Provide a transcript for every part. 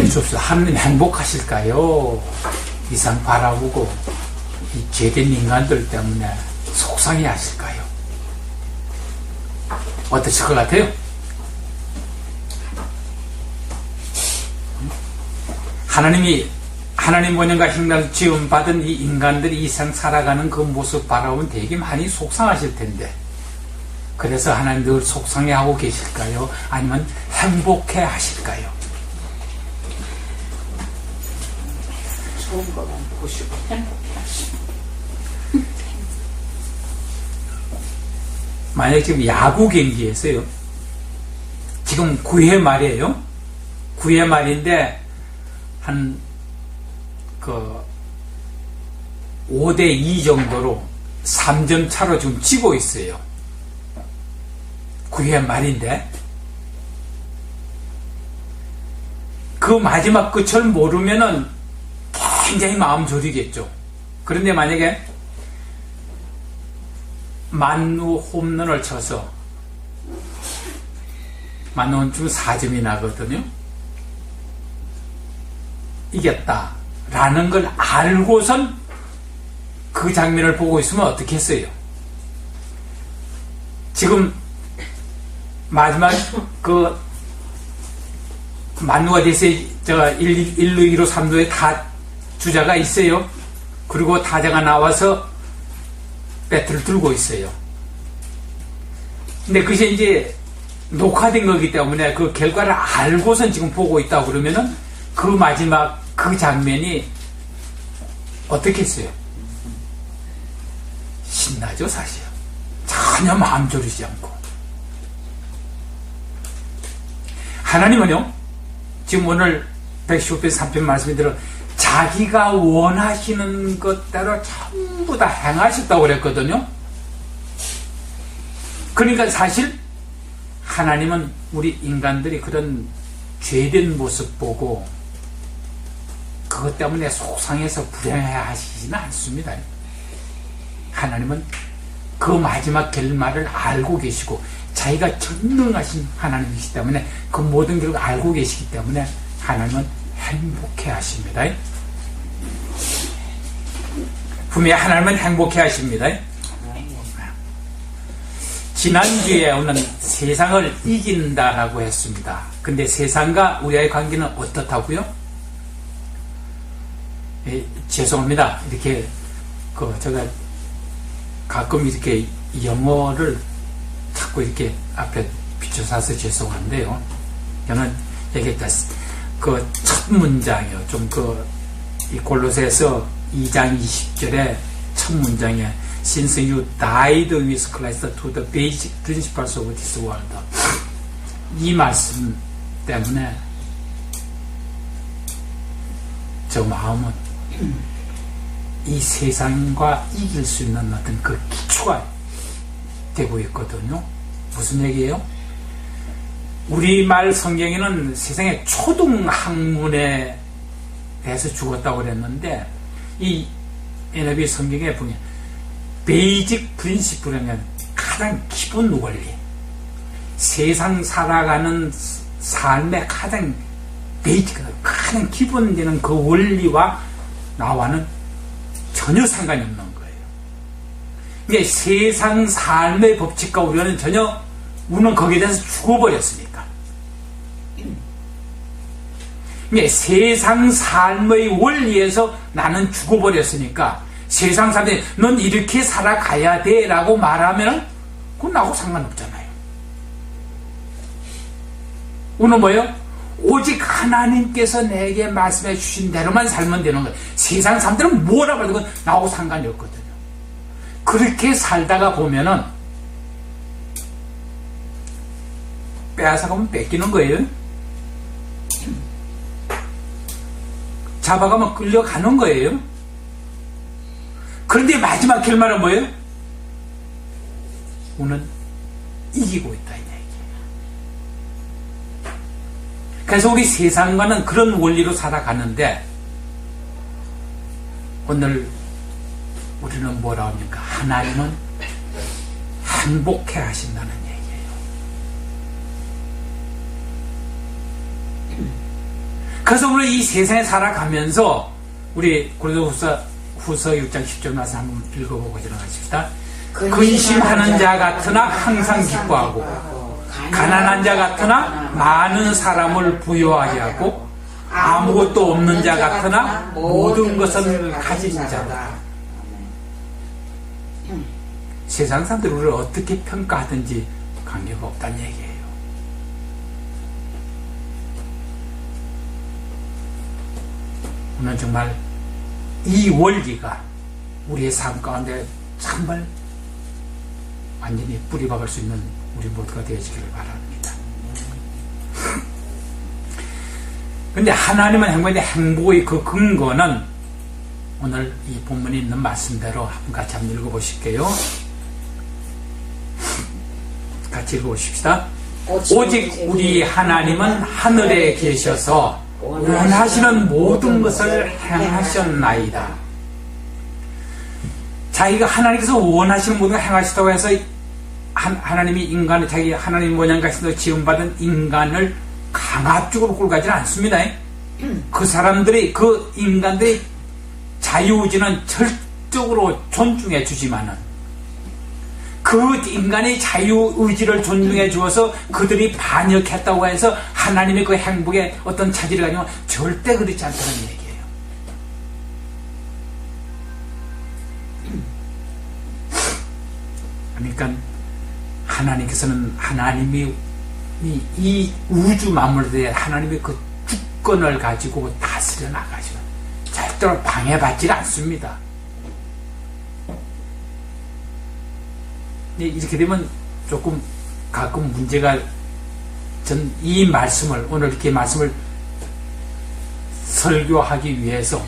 줍소 하나님 행복하실까요? 이상 바라보고 이 죄된 인간들 때문에 속상해 하실까요? 어떠실 것 같아요? 하나님이 하나님 본연과 형상 지음 받은 이 인간들이 이생 살아가는 그 모습 바라보면 되게 많이 속상하실 텐데 그래서 하나님 늘 속상해하고 계실까요? 아니면 행복해 하실까요? 좋은 것만 보시고 행복해 만약 지금 야구 경기에서요. 지금 9회 말이에요. 9회 말인데 한 그 5대 2 정도로 3점 차로 지금 치고 있어요. 9회 말인데 그 마지막 끝을 모르면은 굉장히 마음 졸이겠죠. 그런데 만약에 만루 홈런을 쳐서 만루는 지금 4점이 나거든요. 이겼다. 라는 걸 알고선 그 장면을 보고 있으면 어떻게 했어요? 지금 마지막 그 만루가 돼서 제가 1, 1루, 2루, 3루에 다 주자가 있어요. 그리고 타자가 나와서 배트를 들고 있어요. 근데 그것이 이제 녹화된 거기 때문에 그 결과를 알고선 지금 보고 있다 그러면은 그 마지막 그 장면이 어떻게 했어요? 신나죠, 사실. 전혀 마음 졸이지 않고. 하나님은요, 지금 오늘 115편 3편 말씀에 들어 자기가 원하시는 것대로 전부 다 행하셨다고 그랬거든요. 그러니까 사실 하나님은 우리 인간들이 그런 죄된 모습 보고 그것 때문에 속상해서 불행해 하시지는 않습니다. 하나님은 그 마지막 결말을 알고 계시고 자기가 전능하신 하나님이시기 때문에 그 모든 것을 알고 계시기 때문에 하나님은 행복해 하십니다. 분명히 하나님은 행복해 하십니다. 지난주에 오는 세상을 이긴다라고 했습니다. 근데 세상과 우리의 관계는 어떻다고요? 예, 죄송합니다. 이렇게 그 제가 가끔 이렇게 영어를 자꾸 이렇게 앞에 비춰서 죄송한데요. 저는 얘기했다. 그 첫 문장이요. 좀그 골로새서 2장 20절에 첫 문장에 Since you died with Christ to the basic principles of this world. 이 말씀 때문에 저 마음은 이 세상과 이길 수 있는 어떤 그 기초가 되고 있거든요. 무슨 얘기예요? 우리말 성경에는 세상의 초등 학문에 대해서 죽었다고 그랬는데 이 NIV 성경에 보면 베이직 프린시플이면 가장 기본 원리 세상 살아가는 삶의 가장 베이직 가장 기본되는 그 원리와 나와는 전혀 상관이 없는 거예요. 이게 세상 삶의 법칙과 우리는 전혀 우리는 거기에 대해서 죽어버렸으니까. 이게 세상 삶의 원리에서 나는 죽어버렸으니까 세상 사람들이 넌 이렇게 살아가야 돼 라고 말하면 그건 나하고 상관없잖아요. 우리는 뭐예요? 오직 하나님께서 내게 말씀해 주신 대로만 살면 되는 거예요. 세상 사람들은 뭐라고 해도 나하고 상관이 없거든요. 그렇게 살다가 보면은 빼앗아가면 뺏기는 거예요. 잡아가면 끌려가는 거예요. 그런데 마지막 결말은 뭐예요? 우는 이기고 있다. 그래서 우리 세상과는 그런 원리로 살아가는데 오늘 우리는 뭐라 합니까? 하나님은 행복해 하신다는 얘기예요. 그래서 우리 이 세상에 살아가면서 우리 고린도 후서 후서 6장 10절 말씀 한번 읽어보고 지나가십시다. 근심하는 자 같으나 항상 기뻐하고 가난한 자 같으나 많은 사람을 부유하게 하고 아무것도 없는 자 같으나 모든 것을 가진 자다. 세상 사람들이 우리를 어떻게 평가하든지 관계가 없다는 얘기예요. 오늘 정말 이 원리가 우리의 삶 가운데 정말 완전히 뿌리 박을 수 있는 우리 모두가 되어지기를 바랍니다. 근데 하나님은 행복인데 행복의 그 근거는 오늘 이 본문에 있는 말씀대로 한번 같이 한번 읽어보실게요. 같이 읽어보십시다. 오직 우리 하나님은 하늘에 계셔서 원하시는 모든 것을 행하셨나이다. 자기가 하나님께서 원하시는 모든 걸 행하시다고 해서 한- 하나님이 인간을 자기 하나님 모양 같은 지음받은 인간을 강압적으로 꿀가지는 않습니다. 그 사람들이 그 인간들이 자유의지는 절적으로 존중해 주지만은 그 인간의 자유 의지를 존중해 주어서 그들이 반역했다고 해서 하나님의 그 행복에 어떤 차지를 가지고 절대 그렇지 않다는 얘기예요. 그러니까 하나님께서는 하나님이 이, 이 우주 만물에 하나님의 그 주권을 가지고 다스려 나가시는 절대로 방해받지 않습니다. 이렇게 되면 조금 가끔 문제가 전 이 말씀을 오늘 이렇게 말씀을 설교하기 위해서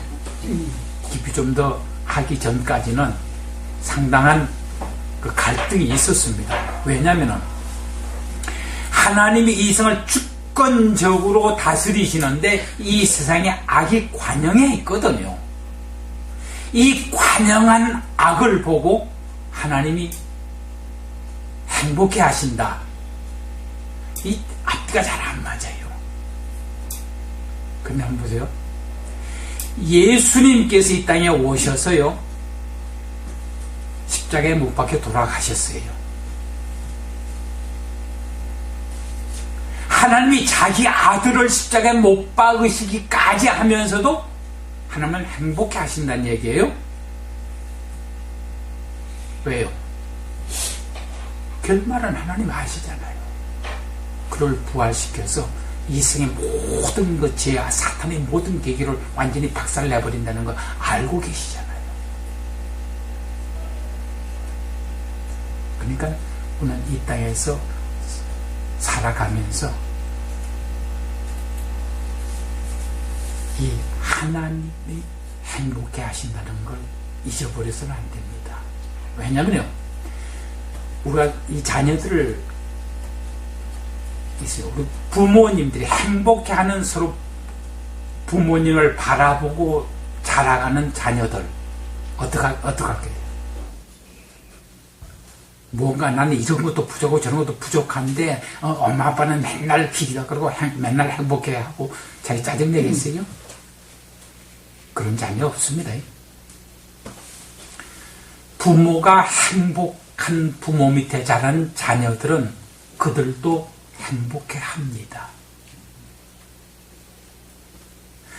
깊이 좀 더 하기 전까지는 상당한 그 갈등이 있었습니다. 왜냐하면은 하나님이 이 세상을 주권적으로 다스리시는데 이 세상에 악이 관영해 있거든요. 이 관영한 악을 보고 하나님이 행복해 하신다. 이 앞뒤가 잘 안 맞아요. 근데 한번 보세요. 예수님께서 이 땅에 오셔서요. 십자가에 못 박혀 돌아가셨어요. 하나님이 자기 아들을 십자가에 못 박으시기까지 하면서도 하나님을 행복해 하신다는 얘기예요. 왜요? 결말은 하나님 아시잖아요. 그를 부활시켜서 이 생의 모든 것, 죄와 사탄의 모든 계기를 완전히 박살내버린다는 거 알고 계시잖아요. 그러니까 우리는 이 땅에서 살아가면서 이 하나님이 행복해 하신다는 걸 잊어버려서는 안 됩니다. 왜냐면요, 우리가 이 자녀들을 있어요. 우리 부모님들이 행복해 하는 서로 부모님을 바라보고 자라가는 자녀들 어떡하, 어떡할게요? 뭔가 나는 이런 것도 부족하고 저런 것도 부족한데 어, 엄마 아빠는 맨날 기기다 그러고 행- 맨날 행복해 하고 자기 짜증 내겠어요? 그런 자녀 없습니다. 부모가 행복 한 부모 밑에 자란 자녀들은 그들도 행복해 합니다.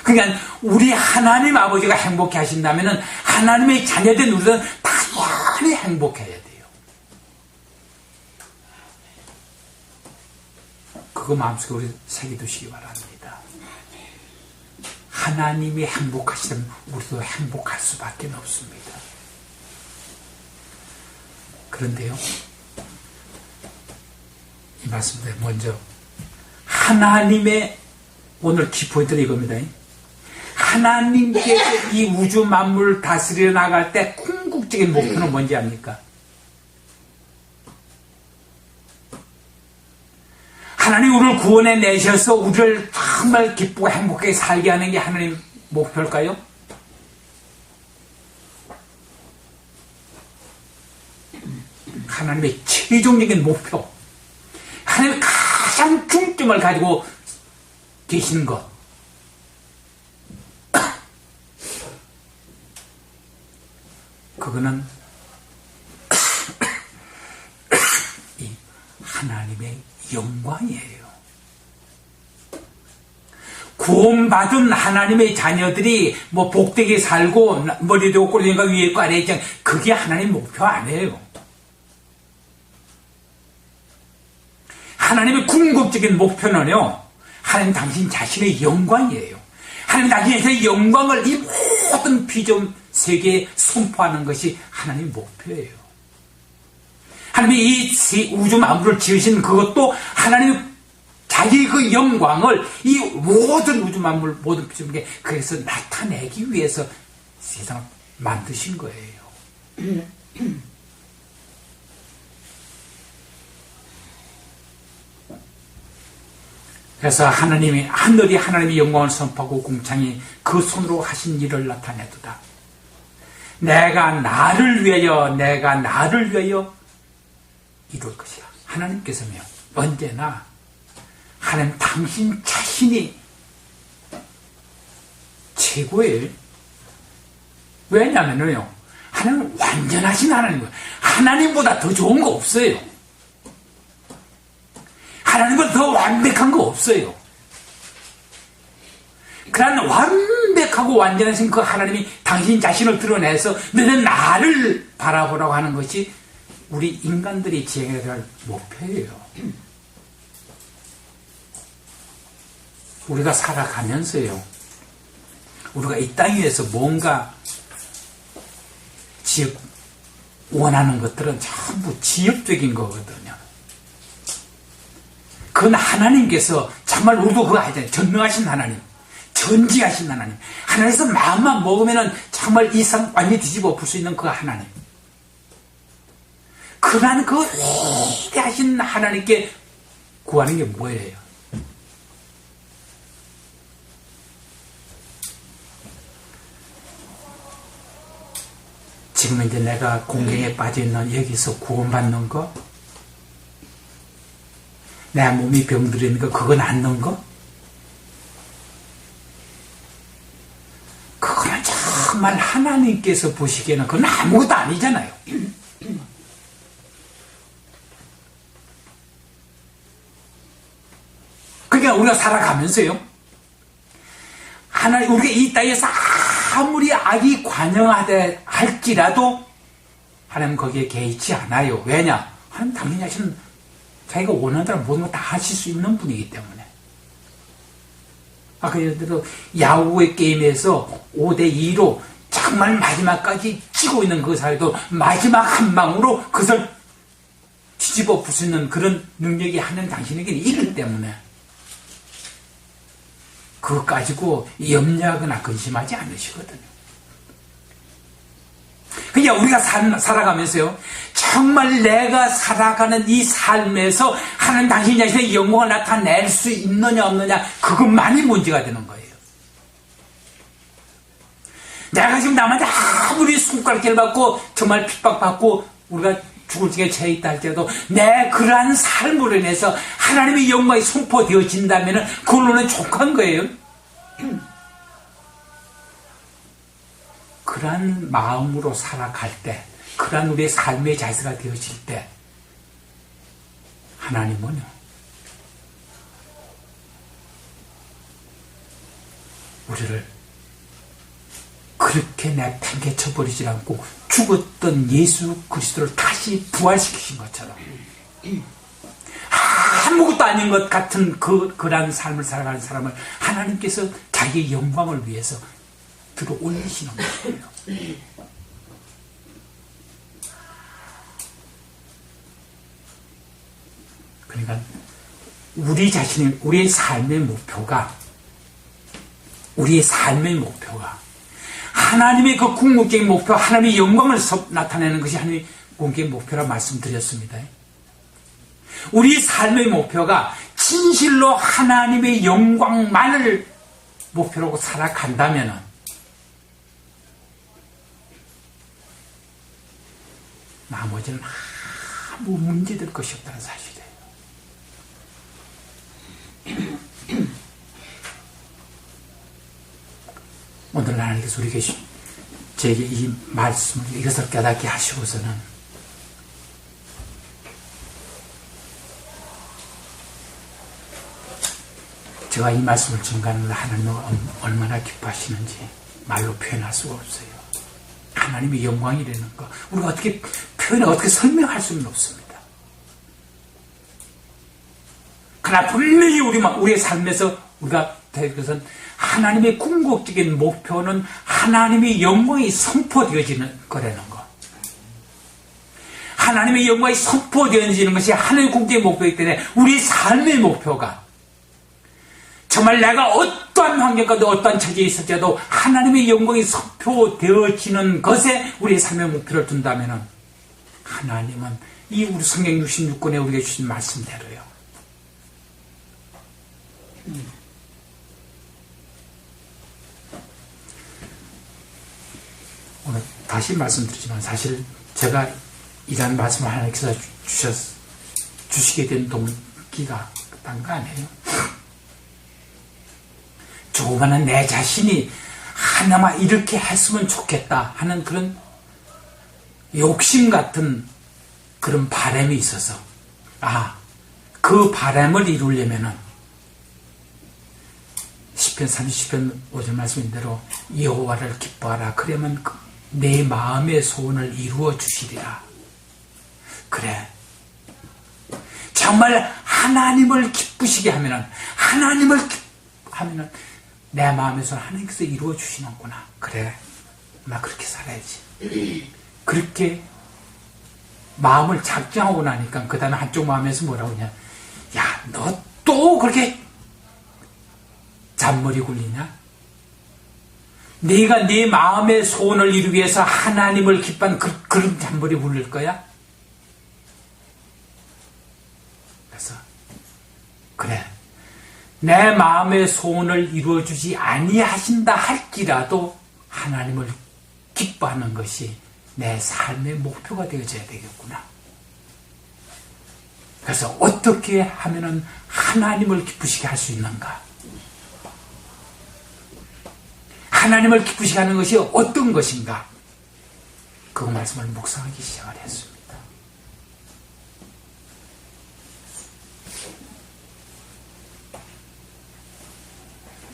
그러니까 우리 하나님 아버지가 행복해 하신다면 하나님의 자녀된 우리는 당연히 행복해야 돼요. 그거 마음속에 우리 새겨두시기 바랍니다. 하나님이 행복하시다면 우리도 행복할 수밖에 없습니다. 그런데요, 이 말씀대 먼저 하나님의 오늘 키포인트는 이겁니다. 하나님께서 이 우주 만물을 다스려 나갈 때 궁극적인 목표는 뭔지 압니까? 하나님 우리를 구원해 내셔서 우리를 정말 기쁘고 행복하게 살게 하는 게 하나님 목표일까요? 하나님의 최종적인 목표, 하나님의 가장 중점을 가지고 계시는 것. 그거는 이 하나님의 영광이에요. 구원받은 하나님의 자녀들이 뭐 복되게 살고 머리도 꼬리니까 위에 거 아래에 그게 하나님의 목표 아니에요. 하나님의 궁극적인 목표는요. 하나님 당신 자신의 영광이에요. 하나님 당신의 영광을 이 모든 비전 세계에 선포하는 것이 하나님 목표예요. 하나님이 이 우주 만물을 지으신 그것도 하나님 자기 그 영광을 이 모든 우주 만물 모든 비전에 그래서 나타내기 위해서 세상을 만드신 거예요. 그래서 하나님이 하늘이 하나님의 영광을 선포하고 궁창이 그 손으로 하신 일을 나타내도다. 내가 나를 위하여 내가 나를 위하여 이룰 것이야. 하나님께서며 언제나 하나님 당신 자신이 최고예요. 왜냐면요. 하나님은 완전하신 하나님이에요. 하나님보다 더 좋은 거 없어요. 하나님은 더 완벽한 거 없어요. 그런 완벽하고 완전하신 그 하나님이 당신 자신을 드러내서 너는 나를 바라보라고 하는 것이 우리 인간들이 지행해야 될 목표예요. 우리가 살아가면서요. 우리가 이 땅 위에서 뭔가 지역 원하는 것들은 전부 지역적인 거거든요. 그건 하나님께서 정말 우리도 그거 하잖아요. 전능하신 하나님. 전지하신 하나님. 하나님께서 마음만 먹으면은 정말 이상 완전히 뒤집어 엎을 수 있는 그 하나님. 그러한 그 위대하신 하나님께 구하는 게 뭐예요? 지금 이제 내가 공경에 빠져 있는 여기서 구원받는 거, 내 몸이 병들이는 거, 그거 낫는 거? 그거는 정말 하나님께서 보시기에는 그건 아무것도 아니잖아요. 그러니까 우리가 살아가면서요. 하나님, 우리가 이 땅에서 아무리 악이 관영하되 할지라도 하나님 거기에 개의치 않아요. 왜냐? 하나님 당연히 하시는 자기가 대로 모든 걸 다 하실 수 있는 분이기 때문에. 아까 예를 들어 야구의 게임에서 5대2로 정말 마지막까지 치고 있는 그 사이도 마지막 한 방으로 그것을 뒤집어 부수는 그런 능력이 하는 당신에게는 있기 때문에 그것 가지고 염려하거나 근심하지 않으시거든요. 그냥 우리가 살, 살아가면서요, 정말 내가 살아가는 이 삶에서 하는 당신 자신의 영광을 나타낼 수 있느냐 없느냐, 그것만이 문제가 되는 거예요. 내가 지금 남한테 아무리 손가락질 받고 정말 핍박받고 우리가 죽을 지게 처해 있다 할지라도 내 그러한 삶으로 인해서 하나님의 영광이 선포되어진다면 그걸로는 족한 거예요. 그러한 마음으로 살아갈 때, 그러한 우리의 삶의 자세가 되어질 때, 하나님은요, 우리를 그렇게 내팽개쳐 버리지 않고 죽었던 예수 그리스도를 다시 부활시키신 것처럼 아무것도 아닌 것 같은 그, 그러한 삶을 살아가는 사람을 하나님께서 자기의 영광을 위해서 들어 올리시는 거예요. 그러니까 우리 자신의 우리의 삶의 목표가 우리의 삶의 목표가 하나님의 그 궁극적인 목표, 하나님의 영광을 나타내는 것이 하나님의 궁극적인 목표라 말씀드렸습니다. 우리 삶의 목표가 진실로 하나님의 영광만을 목표로 살아간다면 나머지는 아무 문제될 것이 없다는 사실이에요. 오늘 하나님께서 우리에게 제게 이 말씀을 이것을 깨닫게 하시고서는 제가 이 말씀을 증가하는 하나님을 얼마나 기뻐하시는지 말로 표현할 수가 없어요. 하나님의 영광이라는 거 우리가 어떻게 표현해 어떻게 설명할 수는 없습니다. 그러나 분명히 우리 우리의 삶에서 우리가 될 것은 하나님의 궁극적인 목표는 하나님의 영광이 선포되어지는 거라는 거. 하나님의 영광이 선포되어지는 것이 하나님의 궁극의 목표이기 때문에 우리 삶의 목표가 정말 내가 어떠한 환경과도 어떠한 처지에 있을지라도 하나님의 영광이 선포되어지는 것에 우리의 삶의 목표를 둔다면 하나님은 이 우리 성경 66권에 우리에게 주신 말씀대로요. 오늘 다시 말씀드리지만 사실 제가 이런 말씀을 하나님께서 주셨, 주시게 된 동기가 딴 거 아니에요? 조금은 내 자신이 하나마 이렇게 했으면 좋겠다 하는 그런 욕심 같은 그런 바람이 있어서 아, 그 바람을 이루려면은 10편 30편 5절 말씀인 대로 여호와를 기뻐하라 그러면 그내 마음의 소원을 이루어 주시리라 그래 정말 하나님을 기쁘시게 하면은 하나님을 하면은 내 마음에서 하나님께서 이루어 주시는구나. 그래. 나 그렇게 살아야지. 그렇게 마음을 작정하고 나니까 그 다음에 한쪽 마음에서 뭐라고 하냐. 야, 너 또 그렇게 잔머리 굴리냐? 네가 네 마음의 소원을 이루기 위해서 하나님을 기뻐하는 그, 그런 잔머리 굴릴 거야? 그래서 그래 내 마음의 소원을 이루어주지 아니하신다 할지라도 하나님을 기뻐하는 것이 내 삶의 목표가 되어져야 되겠구나. 그래서 어떻게 하면은 하나님을 기쁘시게 할 수 있는가? 하나님을 기쁘시게 하는 것이 어떤 것인가? 그 말씀을 묵상하기 시작을 했습니다.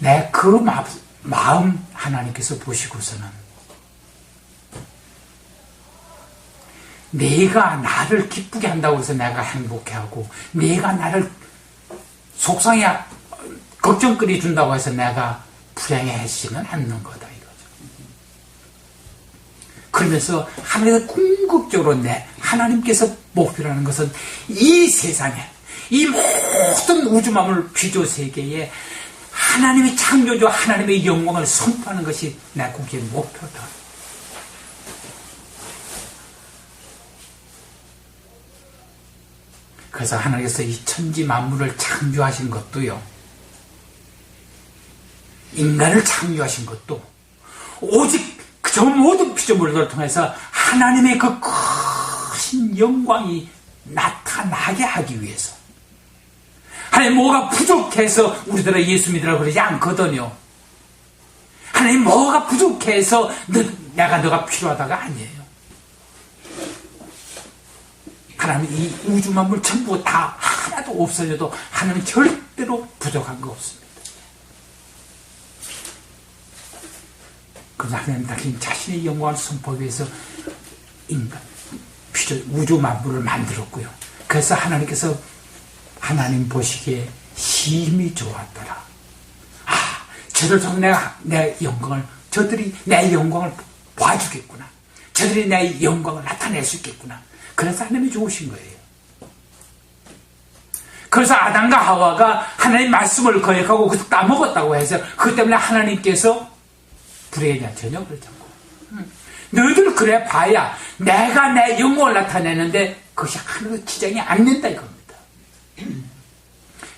내 그 마음 하나님께서 보시고서는 내가 나를 기쁘게 한다고 해서 내가 행복해하고 내가 나를 속상해 걱정거리 준다고 해서 내가 불행해하지는 않는 거다 이거죠. 그러면서 하나님께서 궁극적으로 내 하나님께서 목표라는 것은 이 세상에 이 모든 우주만물 피조 세계에 하나님의 창조주 하나님의 영광을 선포하는 것이 내 국기의 목표다. 그래서 하나님께서 이 천지 만물을 창조하신 것도요. 인간을 창조하신 것도 오직 저 모든 피조물들을 통해서 하나님의 그큰 영광이 나타나게 하기 위해서 하나님 뭐가 부족해서 우리들은 예수 믿으라고 그러지 않거든요. 하나님 뭐가 부족해서 너, 내가 너가 필요하다가 아니에요. 하나님 이 우주 만물 전부 다 하나도 없어져도 하나님 절대로 부족한 거 없습니다. 그래서 하나님 당신 자신의 영광을 선포하기 위해서 인간, 우주 만물을 만들었고요. 그래서 하나님께서 하나님 보시기에 힘이 좋았더라. 아, 저들 통해 내가 내 영광을, 저들이 내 영광을 봐주겠구나. 저들이 내 영광을 나타낼 수 있겠구나. 그래서 하나님이 좋으신 거예요. 그래서 아담과 하와가 하나님 말씀을 거역하고 그것을 따먹었다고 해서 그것 때문에 하나님께서 불의에 대한 그렇지 않고 너희들 그래 봐야 내가 내 영광을 나타내는데 그것이 하나도 지장이 안 된다 이겁니다.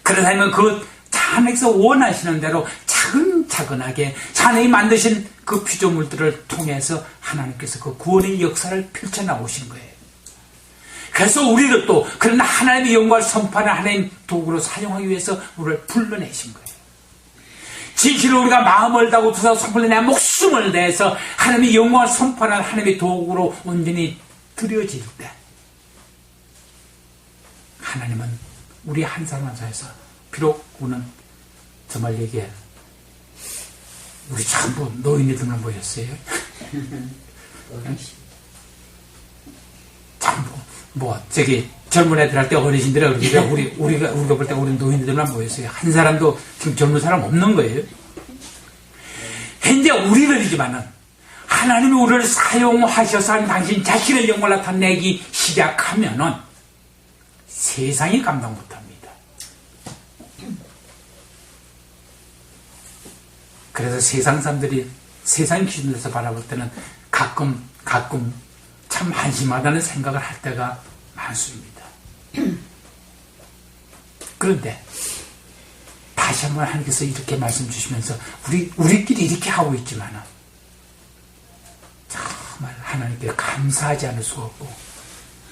그러다면 그 하나님께서 원하시는 대로 차근차근하게 하나님이 만드신 그 피조물들을 통해서 하나님께서 그 구원의 역사를 펼쳐나오신 거예요. 그래서 우리를 또 그런 하나님의 영광을 선포하는 하나님 도구로 사용하기 위해서 우리를 불러내신 거예요. 진실로 우리가 마음을 다고 두사 손불 내 목숨을 내서 하나님의 영광을 선포하는 하나님의 도구로 온전히 드려질 때 하나님은 우리 한 사람 한 사람에서 비록 우리는 정말 얘기해 우리 전부 노인들만 모였어요. 뭐 저기 젊은 애들 할 때 어르신들이 우리가 우리 우리가 우리가 볼 때 우리 노인들만 모였어요. 한 사람도 지금 젊은 사람 없는 거예요. 현재 우리들이지만은 하나님이 우리를 사용하셔서 당신 자신의 영광을 나타내기 시작하면은 세상이 감당 못합니다. 그래서 세상 사람들이 세상 기준에서 바라볼 때는 가끔 가끔 참 한심하다는 생각을 할 때가 많습니다. 그런데 다시 한번 하나님께서 이렇게 말씀 주시면서 우리 우리끼리 이렇게 하고 있지만은 정말 하나님께 감사하지 않을 수가 없고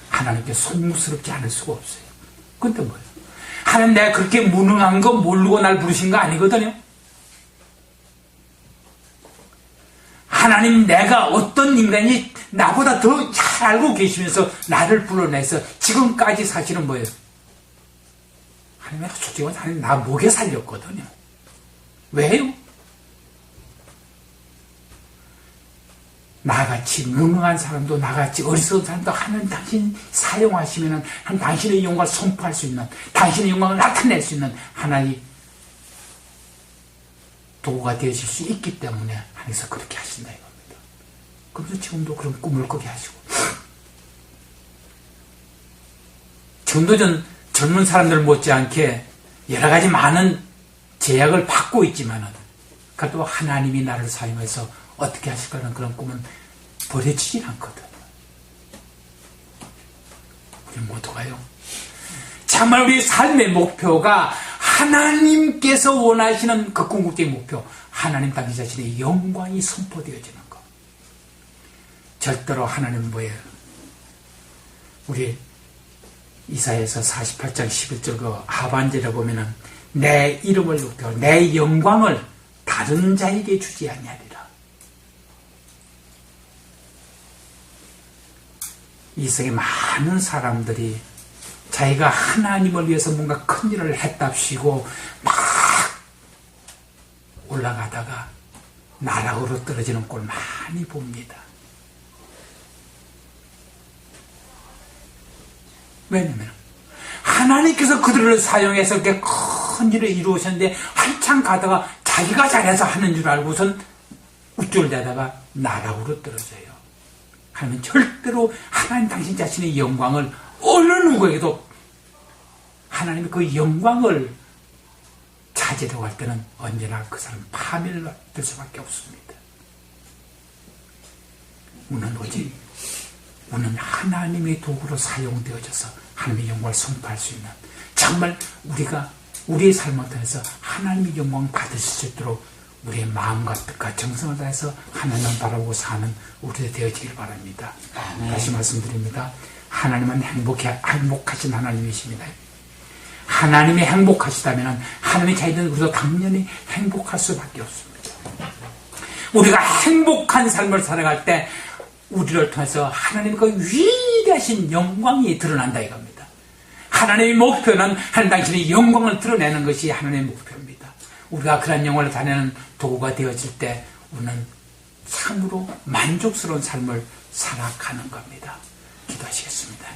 하나님께 속무스럽지 않을 수가 없어요. 근데 뭐예요? 하나님 내가 그렇게 무능한 거 모르고 날 부르신 거 아니거든요. 하나님 내가 어떤 인간이 나보다 더 잘 알고 계시면서 나를 불러내서 지금까지 사실은 뭐예요? 하나님 솔직히 하나님 나 목에 살렸거든요. 왜요? 나같이 무능한 사람도 나같이 어리석은 사람도 하나님 당신 사용하시면 한 당신의 영광을 선포할 수 있는 당신의 영광을 나타낼 수 있는 하나의 도구가 되어질 수 있기 때문에 하나님께서 그렇게 하신다. 그래서 지금도 그런 꿈을 꾸게 하시고 지금도 전 젊은 사람들 못지않게 여러 가지 많은 제약을 받고 있지만은 그래도 하나님이 나를 사용해서 어떻게 하실 거라는 그런 꿈은 버려지질 않거든요. 우리 모두가요. 정말 우리 삶의 목표가 하나님께서 원하시는 그 궁극적인 목표, 하나님 당신 자신의 영광이 선포되어지는 것. 절대로 하나님 뭐예요? 우리 이사에서 48장 11절 그 하반절에 보면은 내 이름을 높여 내 영광을 다른 자에게 주지 아니하리라. 이 세계 많은 사람들이 자기가 하나님을 위해서 뭔가 큰 일을 했답시고 막 올라가다가 나락으로 떨어지는 꼴 많이 봅니다. 왜냐면 하나님께서 그들을 사용해서 이렇게 큰 일을 이루셨는데 한참 가다가 자기가 잘해서 하는 줄 알고선 우쭐대다가 나락으로 떨어져요. 하나님은 절대로 하나님 당신 자신의 영광을 어느 누구에게도 하나님의 그 영광을 찾으려고 할 때는 언제나 그 사람 받을 수밖에 없습니다. 우리는 오직 우리는 하나님의 도구로 사용되어져서 하나님의 영광을 선포할 수 있는 정말 우리가 우리의 삶을 통해서 하나님의 영광 받으실 수 있도록 우리의 마음과 뜻과 정성을 다해서 하나님을 바라보고 사는 우리가 되어지길 바랍니다. 다시 말씀드립니다. 하나님은 행복해, 행복하신 하나님이십니다. 하나님이 행복하시다면 하나님의 자녀는 우리도 당연히 행복할 수밖에 없습니다. 우리가 행복한 삶을 살아갈 때 우리를 통해서 하나님의 그 위대하신 영광이 드러난다 이겁니다. 하나님의 목표는 하나님 당신의 영광을 드러내는 것이 하나님의 목표입니다. 우리가 그런 영광을 다내는 도구가 되어질 때 우리는 참으로 만족스러운 삶을 살아가는 겁니다. 기도하시겠습니다.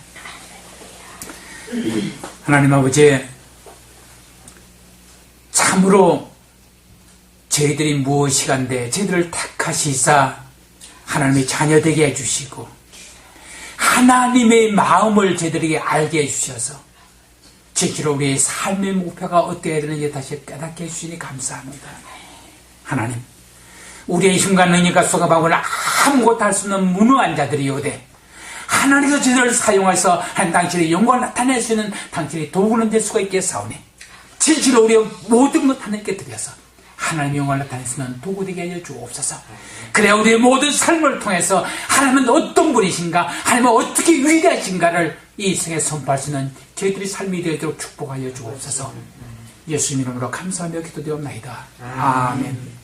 하나님 아버지, 참으로 저희들이 무엇이간데 저희들을 택하시사 하나님의 자녀 되게 해주시고 하나님의 마음을 저희들에게 알게 해주셔서 진실로 우리의 삶의 목표가 어떻게 되는지 다시 깨닫게 해주시니 감사합니다. 하나님, 우리의 힘과 능력과 수고방을 아무것도 할 수 없는 무능한 자들이오되 하나님께서 저들을 사용해서 한 당신의 영광을 나타낼 수 있는 당신의 도구는 될 수가 있게 사오니 진실로 우리의 모든 것 하나님께 드려서 하나님의 영광을 나타낼 수 있는 도구 되게 하여 주옵소서 그래야 우리의 모든 삶을 통해서 하나님은 어떤 분이신가 하나님은 어떻게 위대하신가를 이 생의 선포할수는 저희들이 삶이 되도록 축복하여 주옵소서. 예수님 이름으로 감사하며 기도되옵나이다. 아멘. 아멘.